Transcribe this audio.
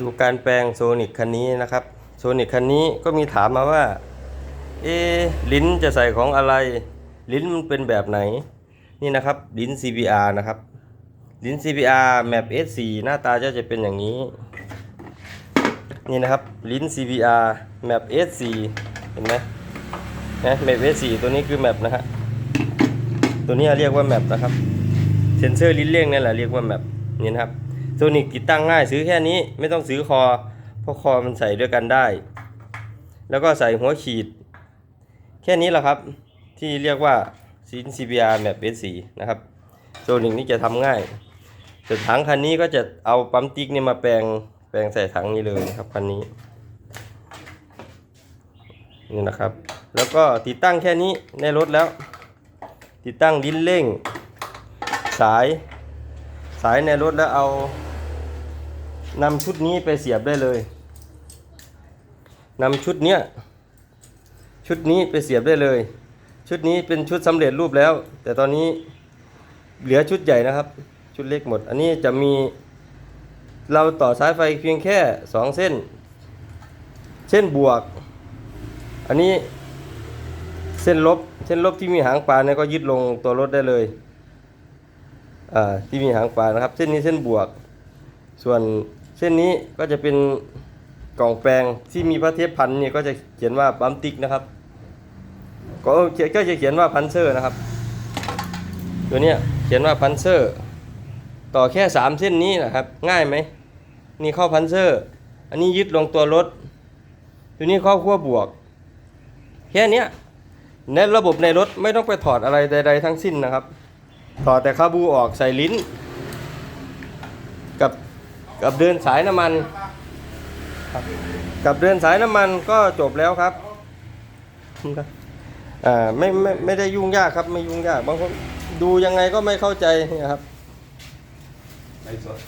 ดูการแปลงโซนิกคันนี้นะครับโซนิกคันนี้ก็มีถามมาว่า เอลิ้นจะใส่ของอะไร ลิ้นมันเป็นแบบไหน นี่นะครับ ลิ้น CBR นะครับ ลิ้น CBR Map S4 หน้าตาจะจะเป็นอย่างนี้ นี่นะครับ ลิ้น CBR Map S4 เห็นไหมนะ Map S4 ตัวนี้คือ Map นะฮะตัวนี้เรียกว่า Map นะครับ เซนเซอร์ลิ้นเลี่ยงนี่แหละเรียกว่า Map นี่นะครับ โซนิกติดตั้งง่ายซื้อแค่นี้ไม่ต้องซื้อคอ เพราะคอมันใส่ด้วยกันได้ แล้วก็ใส่หัวขีด แค่นี้แหละครับ ที่เรียกว่าซิน CBR Map S4 นะครับโซนิกนี่จะทำง่ายแต่ถังคันนี้ก็จะเอาปั๊มติ๊กเนี่ยมาแปลงแปลงใส่ถังนี้เลยนะครับคันนี้นี่นะครับ แล้วก็ติดตั้งแค่นี้ในรถแล้ว ติดตั้งลิ้นเร่ง สาย สายในรถแล้วเอา นำชุดนี้ไปเสียบได้เลยนำชุดเนี้ยชุดนี้ไปเสียบได้เลย ชุดนี้เป็นชุดสำเร็จรูปแล้ว แต่ตอนนี้เหลือชุดใหญ่นะครับ ชุดเล็กหมด อันนี้จะมีเราต่อสายไฟเพียงแค่สองเส้น เส้นบวก อันนี้เส้นลบ เส้นลบที่มีหางปลาเนี่ยก็ยึดลงตัวรถได้เลยอ่าที่มีหางปลานะครับ เส้นนี้เส้นบวก ส่วน เส้นนี้ก็จะเป็นกล่องแปลงที่มีพระเทพพันเนี่ยก็จะเขียนว่าปั๊มติกนะครับ ก็เขียนก็จะเขียนว่าพันเซอร์นะครับ ตัวเนี้ยเขียนว่าพันเซอร์ ต่อแค่สามเส้นนี้นะครับ ง่ายไหมนี่เข้าพันเซอร์ อันนี้ยึดลงตัวรถ ตัวนี้เข้าขั้วบวก แค่เนี้ยในระบบในรถไม่ต้องไปถอดอะไรใด ๆ ทั้งสิ้นนะครับ ถอดแต่คาบูออกใส่ลิ้น กับเดินสายน้ำมันครับกับเดินสายน้ำมันก็จบแล้วครับครับอ่าไม่ไม่ไม่ได้ยุ่งยากครับ ไม่ยุ่งยากบางคนดูยังไงก็ไม่เข้าใจนะครับไลฟ์สด